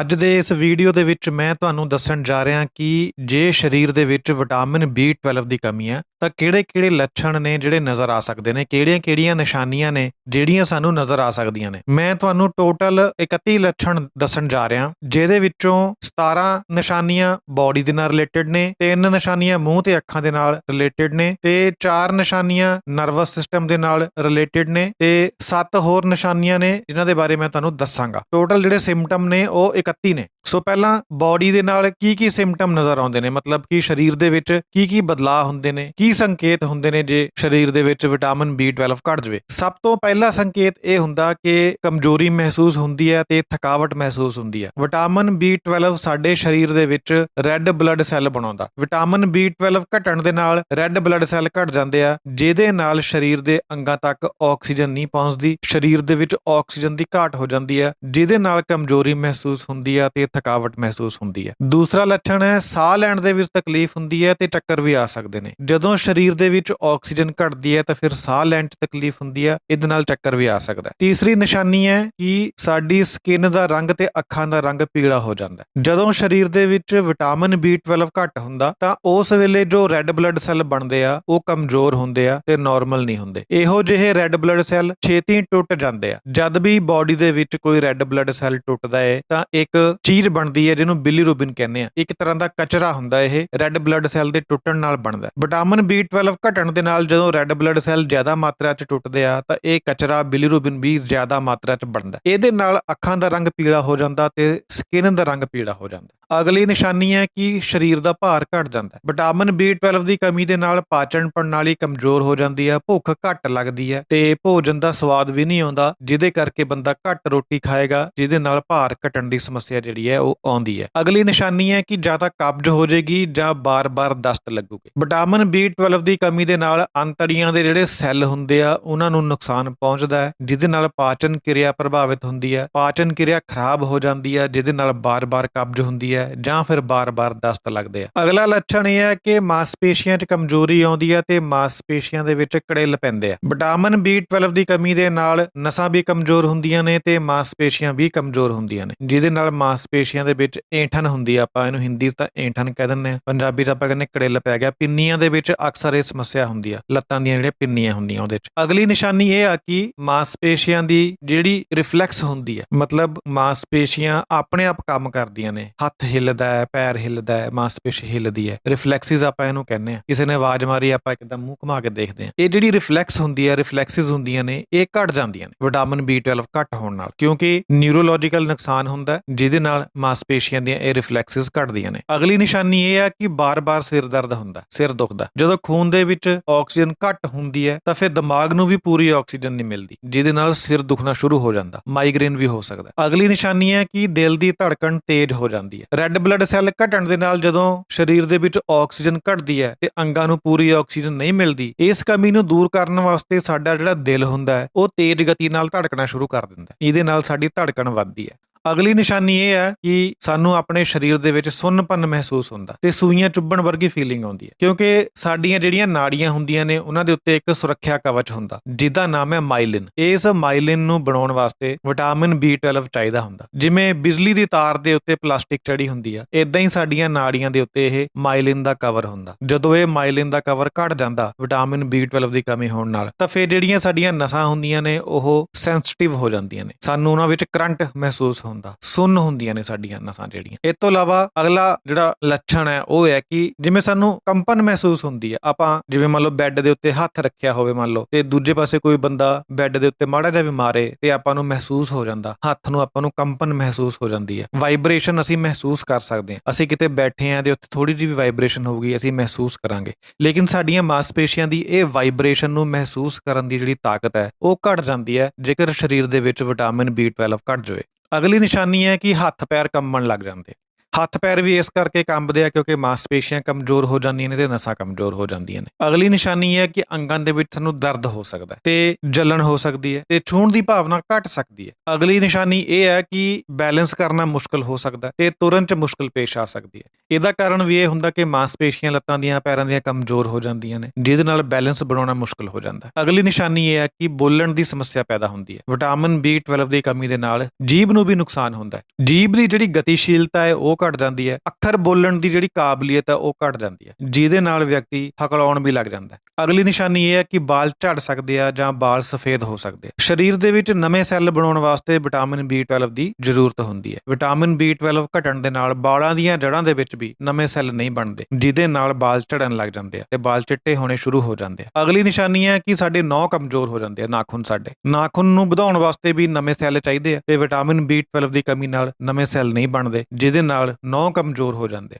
ਅੱਜ ਦੇ ਇਸ ਵੀਡੀਓ ਦੇ ਵਿੱਚ ਮੈਂ ਤੁਹਾਨੂੰ ਦੱਸਣ ਜਾ ਰਿਹਾ ਕਿ ਜੇ ਸਰੀਰ ਦੇ ਵਿੱਚ ਵਿਟਾਮਿਨ B12 ਦੀ ਕਮੀ ਹੈ ਤਾਂ ਕਿਹੜੇ-ਕਿਹੜੇ ਲੱਛਣ ਨੇ ਜਿਹੜੇ ਨਜ਼ਰ ਆ ਸਕਦੇ ਨੇ? ਕਿਹੜੀਆਂ-ਕਿਹੜੀਆਂ ਨਿਸ਼ਾਨੀਆਂ ਨੇ ਜਿਹੜੀਆਂ ਸਾਨੂੰ ਨਜ਼ਰ ਆ ਸਕਦੀਆਂ ਨੇ? ਮੈਂ ਤੁਹਾਨੂੰ ਟੋਟਲ 31 ਲੱਛਣ ਦੱਸਣ ਜਾ ਰਿਹਾ। ਜਿਹਦੇ ਵਿੱਚੋਂ 17 ਨਿਸ਼ਾਨੀਆਂ ਬਾਡੀ ਦੇ ਨਾਲ ਰਿਲੇਟਡ ਨੇ, ਤਿੰਨ ਨਿਸ਼ਾਨੀਆਂ ਮੂੰਹ ਤੇ ਅੱਖਾਂ ਦੇ ਨਾਲ ਰਿਲੇਟਡ ਨੇ ਤੇ ਚਾਰ ਨਿਸ਼ਾਨੀਆਂ ਨਰਵਸ ਸਿਸਟਮ ਦੇ ਨਾਲ ਰਿਲੇਟਡ ਨੇ ਤੇ ਸੱਤ ਹੋਰ ਨਿਸ਼ਾਨੀਆਂ ਨੇ ਜਿਨ੍ਹਾਂ ਦੇ ਬਾਰੇ ਮੈਂ ਤੁਹਾਨੂੰ ਦੱਸਾਂਗਾ। ਟੋਟਲ ਜਿਹੜੇ ਸਿੰਪਟਮ ਨੇ ਉਹ 31 ਨੇ। ਸੋ ਪਹਿਲਾਂ ਬਾਡੀ ਦੇ ਨਾਲ ਕੀ ਕੀ ਸਿੰਪਟਮ ਨਜ਼ਰ ਆਉਂਦੇ ਨੇ? ਮਤਲਬ ਕਿ ਸਰੀਰ ਦੇ ਵਿੱਚ ਕੀ ਕੀ ਬਦਲਾਅ ਹੁੰਦੇ ਨੇ? ਕੀ ਸੰਕੇਤ ਹੁੰਦੇ ਨੇ ਜੇ ਸਰੀਰ ਦੇ ਵਿੱਚ ਵਿਟਾਮਿਨ B12 ਘਟ ਜਾਵੇ? ਸਭ ਤੋਂ ਪਹਿਲਾ ਸੰਕੇਤ ਇਹ ਹੁੰਦਾ ਕਿ ਕਮਜ਼ੋਰੀ ਮਹਿਸੂਸ ਹੁੰਦੀ ਹੈ ਤੇ ਥਕਾਵਟ ਮਹਿਸੂਸ ਹੁੰਦੀ ਹੈ। ਵਿਟਾਮਿਨ B12 ਸਾਡੇ ਸਰੀਰ ਦੇ ਵਿੱਚ ਰੈੱਡ ਬਲੱਡ ਸੈੱਲ ਬਣਾਉਂਦਾ। ਵਿਟਾਮਿਨ B12 ਘਟਣ ਦੇ ਨਾਲ ਰੈੱਡ ਬਲੱਡ ਸੈੱਲ ਘਟ ਜਾਂਦੇ ਆ, ਜਿਹਦੇ ਨਾਲ ਸਰੀਰ ਦੇ ਅੰਗਾਂ ਤੱਕ ਆਕਸੀਜਨ ਨਹੀਂ ਪਹੁੰਚਦੀ, ਸਰੀਰ ਦੇ ਵਿੱਚ ਆਕਸੀਜਨ ਦੀ ਘਾਟ ਹੋ ਜਾਂਦੀ ਹੈ, ਜਿਹਦੇ ਨਾਲ ਕਮਜ਼ੋਰੀ ਮਹਿਸੂਸ ਹੁੰਦੀ ਆ ਤੇ ਥਕਾਵਟ ਮਹਿਸੂਸ ਹੁੰਦੀ ਹੈ। ਦੂਸਰਾ ਲੱਛਣ ਹੈ, ਸਾਹ ਲੈਣ ਦੇ ਵਿੱਚ ਤਕਲੀਫ ਹੁੰਦੀ ਹੈ ਤੇ ਚੱਕਰ ਵੀ ਆ ਸਕਦੇ ਨੇ। ਜਦੋਂ ਸਰੀਰ ਦੇ ਵਿੱਚ ਆਕਸੀਜਨ ਘਟਦੀ ਹੈ ਤਾਂ ਫਿਰ ਸਾਹ ਲੈਣ 'ਚ ਤਕਲੀਫ ਹੁੰਦੀ ਹੈ, ਇਹਦੇ ਨਾਲ ਚੱਕਰ ਵੀ ਆ ਸਕਦਾ ਹੈ। ਤੀਸਰੀ ਨਿਸ਼ਾਨੀ ਹੈ ਕਿ ਸਾਡੀ ਸਕਿਨ ਦਾ ਰੰਗ ਤੇ ਅੱਖਾਂ ਦਾ ਰੰਗ ਪੀਲਾ ਹੋ ਜਾਂਦਾ ਹੈ। ਜਦੋਂ ਸਰੀਰ ਦੇ ਵਿੱਚ ਵਿਟਾਮਿਨ B12 ਘੱਟ ਹੁੰਦਾ ਤਾਂ ਉਸ ਵੇਲੇ ਜੋ ਰੈੱਡ ਬਲੱਡ ਸੈੱਲ ਬਣਦੇ ਆ, ਉਹ ਕਮਜ਼ੋਰ ਹੁੰਦੇ ਆ ਤੇ ਨਾਰਮਲ ਨਹੀਂ ਹੁੰਦੇ। ਇਹੋ ਜਿਹੇ ਰੈੱਡ ਬਲੱਡ ਸੈੱਲ ਛੇਤੀ ਟੁੱਟ ਜਾਂਦੇ ਆ। ਜਦ ਵੀ ਬਾਡੀ ਦੇ ਵਿੱਚ ਕੋਈ ਰੈੱਡ ਬਲੱਡ ਸੈੱਲ ਟੁੱਟਦਾ ਹੈ ਤਾਂ ਇੱਕ ਚੀਜ਼ ਬਣਦੀ ਹੈ, ਜਿਹਨੂੰ ਬਿਲੀਰੂਬਿਨ ਕਹਿੰਦੇ ਆ ਇੱਕ ਤਰ੍ਹਾਂ ਦਾ ਕਚਰਾ ਹੁੰਦਾ ਇਹ ਰੈੱਡ ਬਲੱਡ ਸੈੱਲ ਦੇ ਟੁੱਟਣ ਨਾਲ ਬਣਦਾ ਹੈ। ਵਿਟਾਮਿਨ B12 ਘਟਣ ਦੇ ਨਾਲ ਜਦੋਂ ਰੈੱਡ ਬਲੱਡ ਸੈੱਲ ਜ਼ਿਆਦਾ ਮਾਤਰਾ 'ਚ ਟੁੱਟਦੇ ਆ, ਤਾਂ ਇਹ ਕਚਰਾ ਬਿਲੀ ਬਿਲੀਰੂਬਿਨ ਵੀ ਜ਼ਿਆਦਾ ਮਾਤਰਾ 'ਚ ਬਣਦਾ ਇਹਦੇ ਨਾਲ ਅੱਖਾਂ ਦਾ ਰੰਗ ਪੀਲਾ ਹੋ ਜਾਂਦਾ ਤੇ ਸਕਿਨ ਦਾ ਰੰਗ ਪੀਲਾ ਹੋ ਜਾਂਦਾ। ਅਗਲੀ ਨਿਸ਼ਾਨੀ ਹੈ ਕਿ ਸਰੀਰ ਦਾ ਭਾਰ ਘਟ ਜਾਂਦਾ ਹੈ। ਵਿਟਾਮਿਨ B12 ਦੀ ਕਮੀ ਦੇ ਨਾਲ ਪਾਚਨ ਪ੍ਰਣਾਲੀ ਕਮਜ਼ੋਰ ਹੋ ਜਾਂਦੀ ਹੈ, ਭੁੱਖ ਘੱਟ ਲੱਗਦੀ ਹੈ ਤੇ ਭੋਜਨ ਦਾ ਸਵਾਦ ਵੀ ਨਹੀਂ ਆਉਂਦਾ, ਜਿਹਦੇ ਕਰਕੇ ਬੰਦਾ ਘੱਟ ਰੋਟੀ ਖਾਏਗਾ, ਜਿਹਦੇ ਨਾਲ ਭਾਰ ਘਟਣ ਦੀ ਸਮੱਸਿਆ ਜਿਹੜੀ ਹੈ ਉਹ ਆਉਂਦੀ ਹੈ। ਅਗਲੀ ਨਿਸ਼ਾਨੀ ਹੈ ਕਿ ਜਾਂ ਤਾਂ ਕਬਜ਼ ਹੋ ਜਾਏਗੀ ਜਾਂ ਬਾਰ-ਬਾਰ ਦਸਤ ਲੱਗੂਗੀ। ਵਿਟਾਮਿਨ B12 ਦੀ ਕਮੀ ਦੇ ਨਾਲ ਅੰਤੜੀਆਂ ਦੇ ਜਿਹੜੇ ਸੈੱਲ ਹੁੰਦੇ ਆ, ਉਹਨਾਂ ਨੂੰ ਨੁਕਸਾਨ ਪਹੁੰਚਦਾ ਹੈ, ਜਿਹਦੇ ਨਾਲ ਪਾਚਨ ਕਿਰਿਆ ਪ੍ਰਭਾਵਿਤ ਹੁੰਦੀ ਹੈ। ਪਾਚਨ ਕਿਰਿਆ ਖਰਾਬ ਹੋ ਜਾਂਦੀ ਹੈ, ਜਿਹਦੇ ਨਾਲ ਬਾਰ-ਬਾਰ ਕਬਜ਼ ਹੁੰਦੀ ਹੈ ਜਾਂ ਫਿਰ ਬਾਰ-ਬਾਰ ਦਸਤ ਲੱਗਦੇ ਆ। ਅਗਲਾ ਲੱਛਣ ਇਹ ਹੈ ਕਿ ਮਾਸਪੇਸ਼ੀਆਂ 'ਚ ਕਮਜ਼ੋਰੀ ਆਉਂਦੀ ਹੈ ਤੇ ਮਾਸਪੇਸ਼ੀਆਂ ਦੇ ਵਿੱਚ ਕੜਿੱਲ ਪੈਂਦੇ ਆ। ਵਿਟਾਮਿਨ B12 ਦੀ ਕਮੀ ਦੇ ਨਾਲ ਨਸਾਂ ਵੀ ਕਮਜ਼ੋਰ ਹੁੰਦੀਆਂ ਨੇ ਤੇ ਮਾਸਪੇਸ਼ੀਆਂ ਵੀ ਕਮਜ਼ੋਰ ਹੁੰਦੀਆਂ ਨੇ। ਜਿਹਦੇ ਨਾਲ ਮਾਸਪੇਸ਼ੀਆਂ ਦੇ ਵਿੱਚ ਏਠਨ ਹੁੰਦੀ ਆ, ਆਪਾਂ ਇਹਨੂੰ ਹਿੰਦੀ ਤਾਂ ਏਠਨ ਕਹਿ ਦਿੰਦੇ ਆ। ਪੰਜਾਬੀ ਤਾਂ ਆਪਾਂ ਕਹਿੰਦੇ ਕੜਿੱਲ ਪੈ ਗਿਆ। ਪਿੰਨੀਆਂ ਦੇ ਵਿੱਚ ਅਕਸਰ ਇਹ ਸਮੱਸਿਆ ਹੁੰਦੀ ਆ, ਲੱਤਾਂ ਦੀਆਂ ਜਿਹੜੀਆਂ ਪਿੰਨੀਆਂ ਹੁੰਦੀਆਂ ਉਹਦੇ ਵਿੱਚ ਅਗਲੀ ਨਿਸ਼ਾਨੀ ਇਹ ਆ ਕਿ ਮਾਸਪੇਸ਼ੀਆਂ ਦੀ ਜਿਹੜੀ ਰਿਫਲੈਕਸ ਹੁੰਦੀ ਹੈ ਮਤਲਬ ਮਾਸਪੇਸ਼ੀਆਂ ਆਪਣੇ ਆਪ ਕੰਮ ਕਰਦੀਆਂ ਨੇ। ਹੱਥ ਹਿੱਲਦਾ ਹੈ, ਪੈਰ ਹਿੱਲਦਾ ਹੈ, ਮਾਸਪੇਸ਼ੀ ਹਿੱਲਦੀ ਹੈ। ਰਿਫਲੈਕਸਿਸ ਆਪਾਂ ਇਹਨੂੰ ਕਹਿੰਦੇ ਆ ਕਿਸੇ ਨੇ ਆਵਾਜ਼ ਮਾਰੀ, ਆਪਾਂ ਇੱਕਦਮ ਮੂੰਹ ਘੁਮਾ ਕੇ ਦੇਖਦੇ ਆ ਇਹ ਜਿਹੜੀ ਰਿਫਲੈਕਸ ਹੁੰਦੀ ਹੈ ਰਿਫਲੈਕਸਿਸ ਹੁੰਦੀਆਂ ਨੇ, ਇਹ ਘਟ ਜਾਂਦੀਆਂ ਨੇ। ਵਿਟਾਮਿਨ B12 ਘੱਟ ਹੋਣ ਨਾਲ। ਕਿਉਂਕਿ ਨਿਊਰੋਲੋਜੀਕਲ ਨੁਕਸਾਨ ਹੁੰਦਾ ਜਿਹਦੇ ਨਾਲ ਮਾਸਪੇਸ਼ੀਆਂ ਦੀਆਂ ਇਹ ਰਿਫਲੈਕਸਿਸ ਘਟਦੀਆਂ ਨੇ। ਅਗਲੀ ਨਿਸ਼ਾਨੀ ਇਹ ਆ ਕਿ ਬਾਰ-ਬਾਰ ਸਿਰ ਦਰਦ ਹੁੰਦਾ ਸਿਰ ਦੁਖਦਾ ਜਦੋਂ ਖੂਨ ਦੇ ਵਿੱਚ ਆਕਸੀਜਨ ਘੱਟ ਹੁੰਦੀ ਹੈ, ਤਾਂ ਫਿਰ ਦਿਮਾਗ ਨੂੰ ਵੀ ਪੂਰੀ ਆਕਸੀਜਨ ਨਹੀਂ ਮਿਲਦੀ, ਜਿਹਦੇ ਨਾਲ ਸਿਰ ਦੁਖਣਾ ਸ਼ੁਰੂ ਹੋ ਜਾਂਦਾ। ਮਾਈਗ੍ਰੇਨ ਵੀ ਹੋ ਸਕਦਾ ਅਗਲੀ ਨਿਸ਼ਾਨੀ ਹੈ ਕਿ ਦਿਲ ਦੀ ਧੜਕਣ ਤੇਜ਼ ਹੋ ਜਾਂਦੀ ਹੈ। ਰੈੱਡ ਬਲੱਡ ਸੈੱਲ ਘਟਣ ਦੇ ਨਾਲ ਜਦੋਂ ਸਰੀਰ ਦੇ ਵਿੱਚ ਆਕਸੀਜਨ ਘਟਦੀ ਹੈ ਤੇ ਅੰਗਾਂ ਨੂੰ ਪੂਰੀ ਆਕਸੀਜਨ ਨਹੀਂ ਮਿਲਦੀ, ਇਸ ਕਮੀ ਨੂੰ ਦੂਰ ਕਰਨ ਵਾਸਤੇ ਸਾਡਾ ਜਿਹੜਾ ਦਿਲ ਹੁੰਦਾ ਹੈ, ਉਹ ਤੇਜ਼ ਗਤੀ ਨਾਲ ਧੜਕਣਾ ਸ਼ੁਰੂ ਕਰ ਦਿੰਦਾ ਹੈ। ਇਹਦੇ ਨਾਲ ਸਾਡੀ ਧੜਕਣ ਵੱਧਦੀ ਹੈ। ਅਗਲੀ ਨਿਸ਼ਾਨੀ ਇਹ ਹੈ ਕਿ ਸਾਨੂੰ ਆਪਣੇ ਸਰੀਰ ਦੇ ਵਿੱਚ ਸੁੰਨਪਨ ਮਹਿਸੂਸ ਹੁੰਦਾ ਤੇ ਸੂਈਆਂ ਚੁੱਭਣ ਵਰਗੀ ਫੀਲਿੰਗ ਆਉਂਦੀ ਹੈ। ਕਿਉਂਕਿ ਸਾਡੀਆਂ ਜਿਹੜੀਆਂ ਨਾੜੀਆਂ ਹੁੰਦੀਆਂ ਨੇ, ਉਹਨਾਂ ਦੇ ਉੱਤੇ ਇੱਕ ਸੁਰੱਖਿਆ ਕਵਚ ਹੁੰਦਾ, ਜਿਹਦਾ ਨਾਮ ਹੈ ਮਾਈਲਿਨ ਇਸ ਮਾਈਲਿਨ ਨੂੰ ਬਣਾਉਣ ਵਾਸਤੇ ਵਿਟਾਮਿਨ B12 ਚਾਹੀਦਾ ਹੁੰਦਾ। ਜਿਵੇਂ ਬਿਜਲੀ ਦੀ ਤਾਰ ਦੇ ਉੱਤੇ ਪਲਾਸਟਿਕ ਚੜੀ ਹੁੰਦੀ ਆ ਇਦਾਂ ਹੀ ਸਾਡੀਆਂ ਨਾੜੀਆਂ ਦੇ ਉੱਤੇ ਇਹ ਮਾਈਲਿਨ ਦਾ ਕਵਰ ਹੁੰਦਾ। ਜਦੋਂ ਇਹ ਮਾਈਲਿਨ ਦਾ ਕਵਰ ਘਟ ਜਾਂਦਾ ਵਿਟਾਮਿਨ B12 ਦੀ ਕਮੀ ਹੋਣ ਨਾਲ, ਤਾਂ ਫਿਰ ਜਿਹੜੀਆਂ ਸਾਡੀਆਂ ਨਸਾਂ ਹੁੰਦੀਆਂ ਨੇ, ਉਹ ਸੈਂਸਿਟਿਵ ਹੋ ਜਾਂਦੀਆਂ ਨੇ। ਸਾਨੂੰ ਉਹਨਾਂ ਵਿੱਚ ਕਰੰਟ ਮਹਿਸੂਸ ਹੁੰਦਾ, ਸੁੰਨ ਹੁੰਦੀਆਂ ਨੇ ਸਾਡੀਆਂ ਨਸਾਂ ਜਿਹੜੀਆਂ। ਇਸ ਤੋਂ ਇਲਾਵਾ ਅਗਲਾ ਜਿਹੜਾ ਲੱਛਣ ਹੈ, ਉਹ ਹੈ ਕਿ ਜਿਵੇਂ ਸਾਨੂੰ ਕੰਪਨ ਮਹਿਸੂਸ ਹੁੰਦੀ ਹੈ, ਆਪਾਂ ਜਿਵੇਂ ਮੰਨ ਲਓ ਬੈੱਡ ਦੇ ਉੱਤੇ ਹੱਥ ਰੱਖਿਆ ਹੋਵੇ ਮੰਨ ਲਓ, ਤੇ ਦੂਜੇ ਪਾਸੇ ਕੋਈ ਬੰਦਾ ਬੈੱਡ ਦੇ ਉੱਤੇ ਮਾੜਾ ਜਿਹਾ ਵੀ ਮਾਰੇ ਤੇ ਆਪਾਂ ਨੂੰ ਮਹਿਸੂਸ ਹੋ ਜਾਂਦਾ, ਹੱਥ ਨੂੰ ਆਪਾਂ ਨੂੰ ਕੰਪਨ ਮਹਿਸੂਸ ਹੋ ਜਾਂਦੀ ਹੈ। ਵਾਈਬ੍ਰੇਸ਼ਨ ਅਸੀਂ ਮਹਿਸੂਸ ਕਰ ਸਕਦੇ ਹਾਂ। ਅਸੀਂ ਕਿਤੇ ਬੈਠੇ ਆਂ ਤੇ ਉੱਥੇ ਥੋੜੀ ਜਿਹੀ ਵੀ ਵਾਈਬ੍ਰੇਸ਼ਨ ਹੋਊਗੀ, ਅਸੀਂ ਮਹਿਸੂਸ ਕਰਾਂਗੇ। ਲੇਕਿਨ ਸਾਡੀਆਂ ਮਾਸਪੇਸ਼ੀਆਂ ਦੀ ਇਹ ਵਾਈਬ੍ਰੇਸ਼ਨ ਨੂੰ ਮਹਿਸੂਸ ਕਰਨ ਦੀ ਜਿਹੜੀ ਤਾਕਤ ਹੈ, ਉਹ ਘਟ ਜਾਂਦੀ ਹੈ, ਜੇਕਰ ਸਰੀਰ ਦੇ ਵਿੱਚ ਵਿਟਾਮਿਨ B12 ਘਟ ਜਾਵੇ। ਅਗਲੀ ਨਿਸ਼ਾਨੀ ਹੈ ਕਿ ਹੱਥ ਪੈਰ ਕੰਬਣ ਲੱਗ ਜਾਂਦੇ। ਹੱਥ ਪੈਰ ਵੀ ਇਸ ਕਰਕੇ ਕੰਬਦੇ ਆ ਕਿਉਂਕਿ ਮਾਸਪੇਸ਼ੀਆਂ ਕਮਜ਼ੋਰ ਹੋ ਜਾਂਦੀਆਂ ਨੇ ਤੇ ਨਸਾਂ ਕਮਜ਼ੋਰ ਹੋ ਜਾਂਦੀਆਂ ਨੇ। ਅਗਲੀ ਨਿਸ਼ਾਨੀ ਇਹ ਹੈ ਕਿ ਅੰਗਾਂ ਦੇ ਵਿੱਚ ਸਾਨੂੰ ਦਰਦ ਹੋ ਸਕਦਾ ਹੈ ਤੇ ਜਲਨ ਹੋ ਸਕਦੀ ਹੈ ਤੇ ਛੂਹਣ ਦੀ ਭਾਵਨਾ ਘਟ ਸਕਦੀ ਹੈ। ਅਗਲੀ ਨਿਸ਼ਾਨੀ ਇਹ ਹੈ ਕਿ ਬੈਲੈਂਸ ਕਰਨਾ ਮੁਸ਼ਕਲ ਹੋ ਸਕਦਾ ਹੈ ਤੇ ਤੁਰਨ ਚ ਮੁਸ਼ਕਲ ਪੇਸ਼ ਆ ਸਕਦੀ ਹੈ। ਇਹਦਾ ਕਾਰਨ ਵੀ ਇਹ ਹੁੰਦਾ ਕਿ ਮਾਸਪੇਸ਼ੀਆਂ ਲੱਤਾਂ ਦੀਆਂ ਪੈਰਾਂ ਦੀਆਂ ਕਮਜ਼ੋਰ ਹੋ ਜਾਂਦੀਆਂ ਨੇ, ਜਿਹਦੇ ਨਾਲ ਬੈਲੈਂਸ ਬਣਾਉਣਾ ਮੁਸ਼ਕਲ ਹੋ ਜਾਂਦਾ ਹੈ। ਅਗਲੀ ਨਿਸ਼ਾਨੀ ਇਹ ਹੈ ਕਿ ਬੋਲਣ ਦੀ ਸਮੱਸਿਆ ਪੈਦਾ ਹੁੰਦੀ ਹੈ। ਵਿਟਾਮਿਨ B12 ਦੀ ਕਮੀ ਦੇ ਨਾਲ ਜੀਭ ਨੂੰ ਵੀ ਨੁਕਸਾਨ ਹੁੰਦਾ ਹੈ। ਜੀਭ ਦੀ ਜਿਹੜੀ ਗਤੀਸ਼ੀਲਤਾ ਹੈ ਉਹ ਘਟ ਜਾਂਦੀ ਹੈ। ਅੱਖਰ ਬੋਲਣ ਦੀ ਜਿਹੜੀ ਕਾਬਲੀਅਤ ਹੈ ਉਹ ਘਟ ਜਾਂਦੀ ਹੈ। ਜਿਹਦੇ ਨਾਲ ਵਿਅਕਤੀ ਹਕਲਾਉਣ ਵੀ ਲੱਗ ਜਾਂਦਾ ਹੈ। ਅਗਲੀ ਨਿਸ਼ਾਨੀ ਇਹ ਹੈ ਕਿ ਵਾਲ ਝੜ ਸਕਦੇ ਆ ਜਾਂ ਵਾਲ ਸਫੇਦ ਹੋ ਸਕਦੇ ਆ। ਸਰੀਰ ਦੇ ਵਿੱਚ ਨਵੇਂ ਸੈੱਲ ਬਣਾਉਣ ਵਾਸਤੇ ਵਿਟਾਮਿਨ B12 ਦੀ ਜ਼ਰੂਰਤ ਹੁੰਦੀ ਹੈ। ਵਿਟਾਮਿਨ B12 ਘਟਣ ਦੇ ਨਾਲ ਵਾਲਾਂ ਦੀਆਂ ਜੜ੍ਹਾਂ ਦੇ ਵਿੱਚ ਵੀ ਨਵੇਂ ਸੈੱਲ ਨਹੀਂ ਬਣਦੇ, ਜਿਹਦੇ ਨਾਲ ਵਾਲ ਝੜਨ ਲੱਗ ਜਾਂਦੇ ਆ ਤੇ ਵਾਲ ਚਿੱਟੇ ਹੋਣੇ ਸ਼ੁਰੂ ਹੋ ਜਾਂਦੇ ਆ। ਅਗਲੀ ਨਿਸ਼ਾਨੀ ਹੈ ਕਿ ਸਾਡੇ ਨਹੁੰ ਕਮਜ਼ੋਰ ਹੋ ਜਾਂਦੇ ਆ, ਨਾਖੂਨ ਸਾਡੇ। ਨਾਖੂਨ ਨੂੰ ਵਧਾਉਣ ਵਾਸਤੇ ਵੀ ਨਵੇਂ ਸੈੱਲ ਚਾਹੀਦੇ ਆ ਤੇ ਵਿਟਾਮਿਨ B12 ਦੀ ਕਮੀ ਨਾਲ ਨਵੇਂ ਸੈੱਲ ਨਹੀਂ ਬਣਦੇ, ਜਿਹਦੇ ਨਾਲ ਨੌ ਕਮਜ਼ੋਰ ਹੋ ਜਾਂਦੇ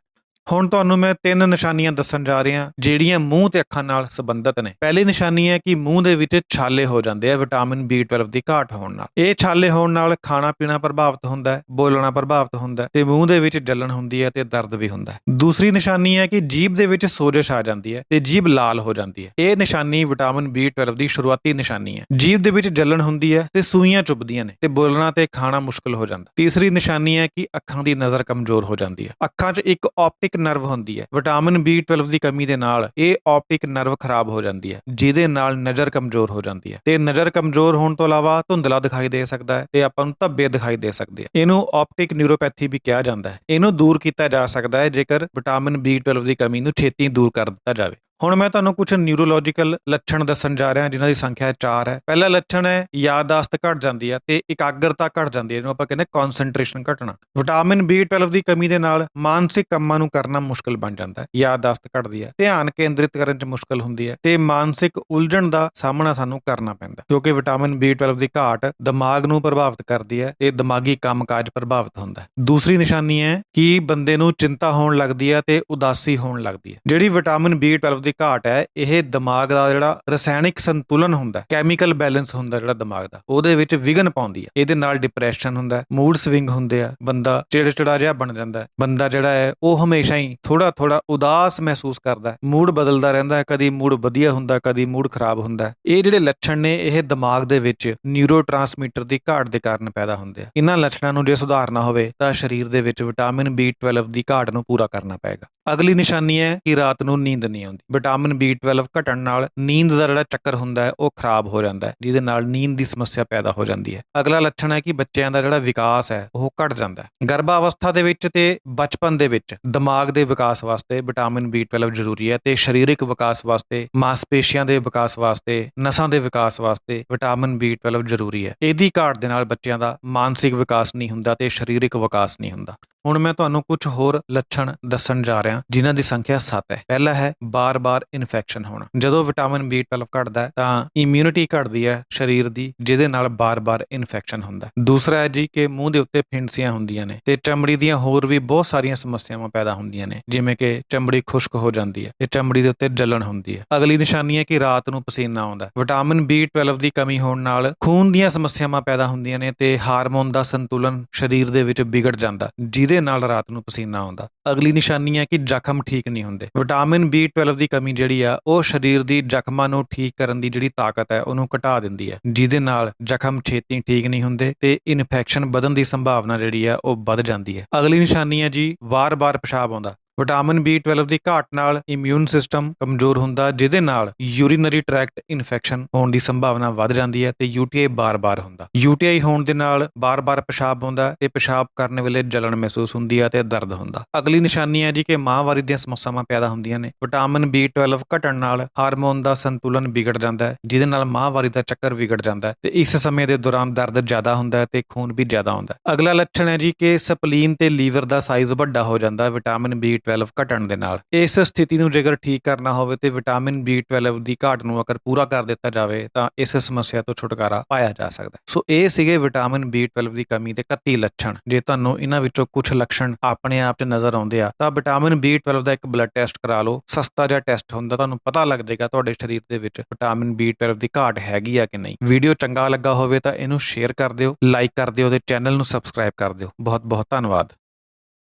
ਹੁਣ ਤੁਹਾਨੂੰ ਮੈਂ ਤਿੰਨ ਨਿਸ਼ਾਨੀਆਂ ਦੱਸਣ ਜਾ ਰਿਹਾ, ਜਿਹੜੀਆਂ ਮੂੰਹ ਤੇ ਅੱਖਾਂ ਨਾਲ ਸੰਬੰਧਿਤ ਨੇ। ਪਹਿਲੀ ਨਿਸ਼ਾਨੀ ਹੈ ਕਿ ਮੂੰਹ ਦੇ ਵਿੱਚ ਛਾਲੇ ਹੋ ਜਾਂਦੇ ਆ, ਵਿਟਾਮਿਨ B12 ਦੀ ਘਾਟ ਹੋਣ ਨਾਲ। ਇਹ ਛਾਲੇ ਹੋਣ ਨਾਲ ਖਾਣਾ ਪੀਣਾ ਪ੍ਰਭਾਵਿਤ ਹੁੰਦਾ ਹੈ, ਬੋਲਣਾ ਪ੍ਰਭਾਵਿਤ ਹੁੰਦਾ ਹੈ ਤੇ ਮੂੰਹ ਦੇ ਵਿੱਚ ਜਲਣ ਹੁੰਦੀ ਹੈ ਤੇ ਦਰਦ ਵੀ ਹੁੰਦਾ ਹੈ। ਦੂਸਰੀ ਨਿਸ਼ਾਨੀ ਹੈ ਕਿ ਜੀਭ ਦੇ ਵਿੱਚ ਸੋਜਸ਼ ਆ ਜਾਂਦੀ ਹੈ ਤੇ ਜੀਭ ਲਾਲ ਹੋ ਜਾਂਦੀ ਹੈ। ਇਹ ਨਿਸ਼ਾਨੀ ਵਿਟਾਮਿਨ B12 ਦੀ ਸ਼ੁਰੂਆਤੀ ਨਿਸ਼ਾਨੀ ਹੈ। ਜੀਭ ਦੇ ਵਿੱਚ ਜਲਣ ਹੁੰਦੀ ਹੈ ਤੇ ਸੂਈਆਂ ਚੁੱਭਦੀਆਂ ਨੇ ਤੇ ਬੋਲਣਾ ਤੇ ਖਾਣਾ ਮੁਸ਼ਕਲ ਹੋ ਜਾਂਦਾ। ਤੀਸਰੀ ਨਿਸ਼ਾਨੀ ਹੈ ਕਿ ਅੱਖਾਂ ਦੀ ਨਜ਼ਰ ਕਮਜ਼ੋਰ ਹੋ ਜਾਂਦੀ ਹੈ। ਅੱਖਾਂ 'ਚ ਇੱਕ ਆਪਟਿਕ ਨਰਵ ਹੁੰਦੀ ਹੈ। ਵਿਟਾਮਿਨ B12 ਦੀ ਕਮੀ ਦੇ ਨਾਲ ਇਹ ਆਪਟਿਕ ਨਰਵ ਖਰਾਬ ਹੋ ਜਾਂਦੀ ਹੈ, ਜਿਹਦੇ ਨਾਲ ਨਜ਼ਰ ਕਮਜ਼ੋਰ ਹੋ ਜਾਂਦੀ ਹੈ। ਤੇ ਨਜ਼ਰ ਕਮਜ਼ੋਰ ਹੋਣ ਤੋਂ ਇਲਾਵਾ ਧੁੰਦਲਾ ਦਿਖਾਈ ਦੇ ਸਕਦਾ ਹੈ ਤੇ ਆਪਾਂ ਨੂੰ ਧੱਬੇ ਦਿਖਾਈ ਦੇ ਸਕਦੇ ਆ ਇਹਨੂੰ ਆਪਟਿਕ ਨਿਊਰੋਪੈਥੀ ਵੀ ਕਿਹਾ ਜਾਂਦਾ ਹੈ। ਇਹਨੂੰ ਦੂਰ ਕੀਤਾ ਜਾ ਸਕਦਾ ਹੈ ਜੇਕਰ ਵਿਟਾਮਿਨ B12 ਦੀ ਕਮੀ ਨੂੰ ਛੇਤੀ ਦੂਰ ਕਰ ਦਿੱਤਾ ਜਾਵੇ। ਹੁਣ ਮੈਂ ਤੁਹਾਨੂੰ ਕੁਝ ਨਿਊਰੋਲੋਜੀਕਲ ਲੱਛਣ ਦੱਸਣ ਜਾ ਰਿਹਾ, ਜਿਨ੍ਹਾਂ ਦੀ ਸੰਖਿਆ 4 ਹੈ। ਪਹਿਲਾ ਲੱਛਣ ਹੈ, ਯਾਦਦਾਸ਼ਤ ਘਟ ਜਾਂਦੀ ਹੈ ਤੇ ਇਕਾਗਰਤਾ ਘਟ ਜਾਂਦੀ ਹੈ, ਜਿਹਨੂੰ ਆਪਾਂ ਕਹਿੰਦੇ ਕਨਸੈਂਟਰੇਸ਼ਨ ਘਟਣਾ। ਵਿਟਾਮਿਨ B12 ਦੀ ਕਮੀ ਦੇ ਨਾਲ ਮਾਨਸਿਕ ਕੰਮਾਂ ਨੂੰ ਕਰਨਾ ਮੁਸ਼ਕਲ ਬਣ ਜਾਂਦਾ ਹੈ, ਯਾਦਦਾਸ਼ਤ ਘਟਦੀ ਹੈ। ਧਿਆਨ ਕੇਂਦਰਿਤ ਕਰਨ 'ਚ ਮੁਸ਼ਕਲ ਹੁੰਦੀ ਹੈ ਤੇ ਮਾਨਸਿਕ ਉਲਝਣ ਦਾ ਸਾਹਮਣਾ ਸਾਨੂੰ ਕਰਨਾ ਪੈਂਦਾ ਕਿਉਂਕਿ ਵਿਟਾਮਿਨ B12 ਦੀ ਘਾਟ ਦਿਮਾਗ ਨੂੰ ਪ੍ਰਭਾਵਿਤ ਕਰਦੀ ਹੈ ਤੇ ਦਿਮਾਗੀ ਕੰਮਕਾਜ ਪ੍ਰਭਾਵਿਤ ਹੁੰਦਾ ਹੈ। ਦੂਸਰੀ ਨਿਸ਼ਾਨੀ ਹੈ ਕਿ ਬੰਦੇ ਨੂੰ ਚਿੰਤਾ ਹੋਣ ਲੱਗਦੀ ਹੈ ਤੇ ਉਦਾਸੀ ਹੋਣ ਲੱਗਦੀ ਹੈ। ਜਿਹੜੀ ਵਿਟਾਮਿਨ B12 ਦੀ ਘਾਟ ਹੈ, ਇਹ ਦਿਮਾਗ ਦਾ ਜਿਹੜਾ ਰਸਾਇਣਿਕ ਸੰਤੁਲਨ ਹੁੰਦਾ ਕੈਮੀਕਲ ਬੈਲੈਂਸ ਹੁੰਦਾ ਜਿਹੜਾ ਦਿਮਾਗ ਦਾ, ਉਹਦੇ ਵਿੱਚ ਵਿਘਨ ਪਾਉਂਦੀ ਹੈ। ਇਹਦੇ ਨਾਲ ਡਿਪਰੈਸ਼ਨ ਹੁੰਦਾ ਮੂਡ ਸਵਿੰਗ ਹੁੰਦੇ ਆ, ਬੰਦਾ ਚਿੜਚਿੜਾ ਜਿਹਾ ਬਣ ਜਾਂਦਾ ਬੰਦਾ ਜਿਹੜਾ ਹੈ, ਉਹ ਹਮੇਸ਼ਾ ਹੀ ਥੋੜਾ ਥੋੜਾ ਉਦਾਸ ਮਹਿਸੂਸ ਕਰਦਾ ਮੂਡ ਬਦਲਦਾ ਰਹਿੰਦਾ ਹੈ, ਕਦੀ ਮੂਡ ਵਧੀਆ ਹੁੰਦਾ, ਕਦੀ ਮੂਡ ਖਰਾਬ ਹੁੰਦਾ ਇਹ ਜਿਹੜੇ ਲੱਛਣ ਨੇ, ਇਹ ਦਿਮਾਗ ਦੇ ਵਿੱਚ ਨਿਊਰੋਟ੍ਰਾਂਸਮਿਟਰ ਦੀ ਘਾਟ ਦੇ ਕਾਰਨ ਪੈਦਾ ਹੁੰਦੇ ਆ। ਇਹਨਾਂ ਲੱਛਣਾਂ ਨੂੰ ਜੇ ਸੁਧਾਰਨਾ ਹੋਵੇ, ਤਾਂ ਸਰੀਰ ਦੇ ਵਿੱਚ ਵਿਟਾਮਿਨ B12 ਦੀ ਘਾਟ ਨੂੰ ਪੂਰਾ ਕਰਨਾ ਪਏਗਾ। ਅਗਲੀ ਨਿਸ਼ਾਨੀ ਹੈ ਕਿ ਰਾਤ ਨੂੰ ਨੀਂਦ ਨਹੀਂ ਆਉਂਦੀ। ਵਿਟਾਮਿਨ B12 ਘਟਣ ਨਾਲ ਨੀਂਦ ਦਾ ਜਿਹੜਾ ਚੱਕਰ ਹੁੰਦਾ ਹੈ, ਉਹ ਖਰਾਬ ਹੋ ਜਾਂਦਾ ਹੈ, ਜਿਹਦੇ ਨਾਲ ਨੀਂਦ ਦੀ ਸਮੱਸਿਆ ਪੈਦਾ ਹੋ ਜਾਂਦੀ ਹੈ। ਅਗਲਾ ਲੱਛਣ ਹੈ ਕਿ ਬੱਚਿਆਂ ਦਾ ਜਿਹੜਾ ਵਿਕਾਸ ਹੈ, ਉਹ ਘਟ ਜਾਂਦਾ ਹੈ। ਗਰਭਾਵਸਥਾ ਦੇ ਵਿੱਚ ਤੇ ਬਚਪਨ ਦੇ ਵਿੱਚ ਦਿਮਾਗ ਦੇ ਵਿਕਾਸ ਵਾਸਤੇ ਵਿਟਾਮਿਨ B12 ਜ਼ਰੂਰੀ ਹੈ ਤੇ ਸਰੀਰਕ ਵਿਕਾਸ ਵਾਸਤੇ, ਮਾਸਪੇਸ਼ੀਆਂ ਦੇ ਵਿਕਾਸ ਵਾਸਤੇ, ਨਸਾਂ ਦੇ ਵਿਕਾਸ ਵਾਸਤੇ ਵਿਟਾਮਿਨ B12 ਜ਼ਰੂਰੀ ਹੈ। ਇਹਦੀ ਘਾਟ ਦੇ ਨਾਲ ਬੱਚਿਆਂ ਦਾ ਮਾਨਸਿਕ ਵਿਕਾਸ ਨਹੀਂ ਹੁੰਦਾ ਤੇ ਸਰੀਰਕ ਵਿਕਾਸ ਨਹੀਂ ਹੁੰਦਾ। ਹੁਣ ਮੈਂ ਤੁਹਾਨੂੰ ਕੁਝ ਹੋਰ ਲੱਛਣ ਦੱਸਣ ਜਾ ਰਿਹਾ, ਜਿਨ੍ਹਾਂ ਦੀ ਸੰਖਿਆ 7 ਹੈ। ਪਹਿਲਾ ਹੈ, ਬਾਰ-ਬਾਰ ਇਨਫੈਕਸ਼ਨ ਹੋਣਾ। ਜਦੋਂ ਵਿਟਾਮਿਨ B12 ਘਟਦਾ ਹੈ, ਤਾਂ ਇਮਿਊਨਿਟੀ ਘਟਦੀ ਹੈ ਸਰੀਰ ਦੀ, ਜਿਹਦੇ ਨਾਲ ਬਾਰ-ਬਾਰ ਇਨਫੈਕਸ਼ਨ ਹੁੰਦਾ ਦੂਸਰਾ ਹੈ ਜੀ ਕਿ ਮੂੰਹ ਦੇ ਉੱਤੇ ਫਿੰਡਸੀਆਂ ਹੁੰਦੀਆਂ ਨੇ, ਤੇ ਚਮੜੀ ਦੀਆਂ ਹੋਰ ਵੀ ਬਹੁਤ ਸਾਰੀਆਂ ਸਮੱਸਿਆਵਾਂ ਪੈਦਾ ਹੁੰਦੀਆਂ ਨੇ, ਜਿਵੇਂ ਕਿ ਚਮੜੀ ਖੁਸ਼ਕ ਹੋ ਜਾਂਦੀ ਹੈ, ਤੇ ਚਮੜੀ ਦੇ ਉੱਤੇ ਜਲਣ ਹੁੰਦੀ ਹੈ। ਅਗਲੀ ਨਿਸ਼ਾਨੀ ਹੈ ਕਿ ਰਾਤ ਨੂੰ ਪਸੀਨਾ ਆਉਂਦਾ ਹੈ। ਵਿਟਾਮਿਨ B12 ਦੀ ਕਮੀ ਹੋਣ ਨਾਲ ਖੂਨ ਦੀਆਂ ਸਮੱਸਿਆਵਾਂ ਪੈਦਾ ਹੁੰਦੀਆਂ ਨੇ, ਤੇ ਹਾਰਮੋਨ ਦਾ ਸੰਤੁਲਨ ਸਰੀਰ ਦੇ ਵਿੱਚ ਵਿਗੜ ਜਾਂਦਾ ਜਿਹਦੇ ਨਾਲ ਰਾਤ ਨੂੰ ਪਸੀਨਾ ਆਉਂਦਾ। ਅਗਲੀ ਨਿਸ਼ਾਨੀ ਹੈ ਕਿ ਜ਼ਖਮ ਠੀਕ ਨਹੀਂ ਹੁੰਦੇ। ਵਿਟਾਮਿਨ B12 ਦੀ ਕਮੀ ਜਿਹੜੀ ਆ, ਉਹ ਸਰੀਰ ਦੀ ਜ਼ਖਮਾਂ ਨੂੰ ਠੀਕ ਕਰਨ ਦੀ ਜਿਹੜੀ ਤਾਕਤ ਹੈ, ਉਹਨੂੰ ਘਟਾ ਦਿੰਦੀ ਹੈ। ਜਿਹਦੇ ਨਾਲ ਜ਼ਖਮ ਛੇਤੀ ਠੀਕ ਨਹੀਂ ਹੁੰਦੇ ਤੇ ਇਨਫੈਕਸ਼ਨ ਵਧਣ ਦੀ ਸੰਭਾਵਨਾ ਜਿਹੜੀ ਆ, ਉਹ ਵੱਧ ਜਾਂਦੀ ਹੈ। ਅਗਲੀ ਨਿਸ਼ਾਨੀ ਹੈ ਜੀ, ਵਾਰ-ਵਾਰ ਪਿਸ਼ਾਬ ਆਉਂਦਾ। ਵਿਟਾਮਿਨ B12 ਦੀ ਘਾਟ ਨਾਲ ਇਮਿਊਨ ਸਿਸਟਮ ਕਮਜ਼ੋਰ ਹੁੰਦਾ, ਜਿਹਦੇ ਨਾਲ ਯੂਰੀਨਰੀ ਟ੍ਰੈਕਟ ਇਨਫੈਕਸ਼ਨ ਹੋਣ ਦੀ ਸੰਭਾਵਨਾ ਵੱਧ ਜਾਂਦੀ ਹੈ ਤੇ UTI ਬਾਰ-ਬਾਰ ਹੁੰਦਾ। UTI ਹੋਣ ਦੇ ਨਾਲ ਬਾਰ-ਬਾਰ ਪਿਸ਼ਾਬ ਹੁੰਦਾ ਤੇ ਪਿਸ਼ਾਬ ਕਰਨ ਵੇਲੇ ਜਲਣ ਮਹਿਸੂਸ ਹੁੰਦੀ ਹੈ ਤੇ ਦਰਦ ਹੁੰਦਾ। ਅਗਲੀ ਨਿਸ਼ਾਨੀ ਹੈ ਜੀ ਕਿ ਮਾਹਵਾਰੀ ਦੀਆਂ ਸਮੱਸਿਆਵਾਂ ਪੈਦਾ ਹੁੰਦੀਆਂ ਨੇ। ਵਿਟਾਮਿਨ B12 ਘਟਣ ਨਾਲ ਹਾਰਮੋਨ ਦਾ ਸੰਤੁਲਨ ਵਿਗੜ ਜਾਂਦਾ ਹੈ, ਜਿਹਦੇ ਨਾਲ ਮਾਹਵਾਰੀ ਦਾ ਚੱਕਰ ਵਿਗੜ ਜਾਂਦਾ ਹੈ ਤੇ ਇਸ ਸਮੇਂ ਦੇ ਦੌਰਾਨ ਦਰਦ ਜ਼ਿਆਦਾ ਹੁੰਦਾ ਹੈ ਤੇ ਖੂਨ ਵੀ ਜ਼ਿਆਦਾ ਆਉਂਦਾ ਹੈ। ਅਗਲਾ ਲੱਛਣ ਹੈ ਜੀ ਕਿ ਸਪਲੀਨ ਤੇ ਲੀਵਰ ਦਾ ਸਾਈਜ਼ ਵੱਡਾ ਹੋ ਜਾਂਦਾ ਹੈ। ਵਿਟਾਮਿਨ B12 ਘਟਣ ਦੇ ਨਾਲ। ਇਸ ਸਥਿਤੀ ਨੂੰ ਜੇਕਰ ਠੀਕ ਕਰਨਾ ਹੋਵੇ ਤੇ ਵਿਟਾਮਿਨ B12 ਦੀ ਘਾਟ ਨੂੰ ਅਗਰ ਪੂਰਾ ਕਰ ਦਿੱਤਾ ਜਾਵੇ, ਤਾਂ ਇਸ ਸਮੱਸਿਆ ਤੋਂ ਛੁਟਕਾਰਾ ਪਾਇਆ ਜਾ ਸਕਦਾ ਹੈ। ਸੋ ਇਹ ਸੀਗੇ ਵਿਟਾਮਿਨ B12 ਦੀ ਕਮੀ ਦੇ 31 ਲੱਛਣ। ਜੇ ਤੁਹਾਨੂੰ ਇਹਨਾਂ ਵਿੱਚੋਂ ਕੁਝ ਲੱਛਣ ਆਪਣੇ ਆਪ 'ਚ ਨਜ਼ਰ ਆਉਂਦੇ ਆ, ਤਾਂ ਵਿਟਾਮਿਨ B12 ਦਾ ਇੱਕ ਬਲੱਡ ਟੈਸਟ ਕਰਾ ਲਓ। ਸਸਤਾ ਜਿਹਾ ਟੈਸਟ ਹੁੰਦਾ, ਤੁਹਾਨੂੰ ਪਤਾ ਲੱਗ ਜਾਏਗਾ ਤੁਹਾਡੇ ਸਰੀਰ ਦੇ ਵਿੱਚ ਵਿਟਾਮਿਨ B12 ਦੀ ਘਾਟ ਹੈਗੀ ਆ ਕਿ ਨਹੀਂ। ਵੀਡੀਓ ਚੰਗਾ ਲੱਗਾ ਹੋਵੇ ਤਾਂ ਇਹਨੂੰ ਸ਼ੇਅਰ ਕਰ ਦਿਓ ਲਾਈਕ ਕਰ ਦਿਓ ਤੇ ਚੈਨਲ ਨੂੰ ਸਬਸਕ੍ਰਾਈਬ ਕਰ ਦਿਓ। ਬਹੁਤ ਬਹੁਤ ਧੰਨਵਾਦ।